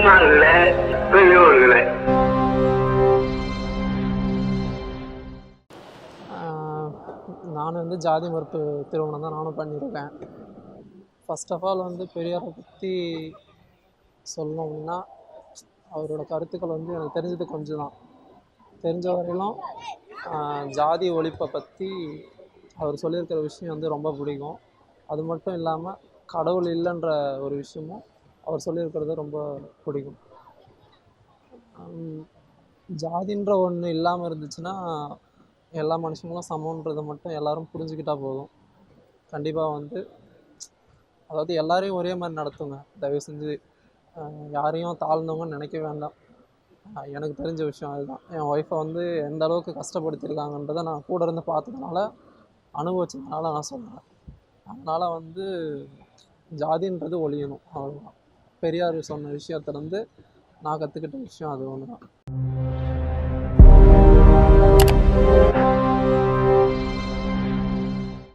முன்னாள்ல பெரியோர்களை. நான் வந்து ஜாதி மறுப்பு திருமணம் தான் நானும் பண்ணியிருக்கேன். ஃபஸ்ட் ஆஃப் ஆல் வந்து பெரியாரை பற்றி சொல்லணும்னா அவரோட கருத்துக்கள் வந்து எனக்கு தெரிஞ்சது கொஞ்சம் தான் தெரிஞ்ச வரையிலும் ஜாதி ஒழிப்பை பற்றி அவர் சொல்லியிருக்கிற விஷயம் வந்து ரொம்ப பிடிக்கும். அது மட்டும் இல்லாமல் கடவுள் இல்லைன்ற ஒரு விஷயமும் அவர் சொல்லியிருக்கிறது ரொம்ப பிடிக்கும். ஜாதின்ற ஒன்று இல்லாமல் இருந்துச்சுன்னா எல்லா மனுஷங்களும் சமன்றதை மட்டும் எல்லாரும் புரிஞ்சுக்கிட்டா போதும். கண்டிப்பாக வந்து அதாவது எல்லாரையும் ஒரே மாதிரி நடத்துங்க. தயவு செஞ்சு யாரையும் தாழ்ந்தவங்கன்னு நினைக்க வேண்டாம். எனக்கு தெரிஞ்ச விஷயம் அதுதான். என் ஒய்ஃபை வந்து எந்த அளவுக்கு கஷ்டப்படுத்தியிருக்காங்கன்றதை நான் கூட இருந்து பார்த்ததுனால அனுபவிச்சதுனால நான் சொல்கிறேன் அதனால் வந்து ஜாதின்றது ஒழியணும் அவ்வளோதான் பெரியார் சொன்ன விஷயத்துலேருந்து நான் கற்றுக்கிட்ட விஷயம் அது ஒன்று தான்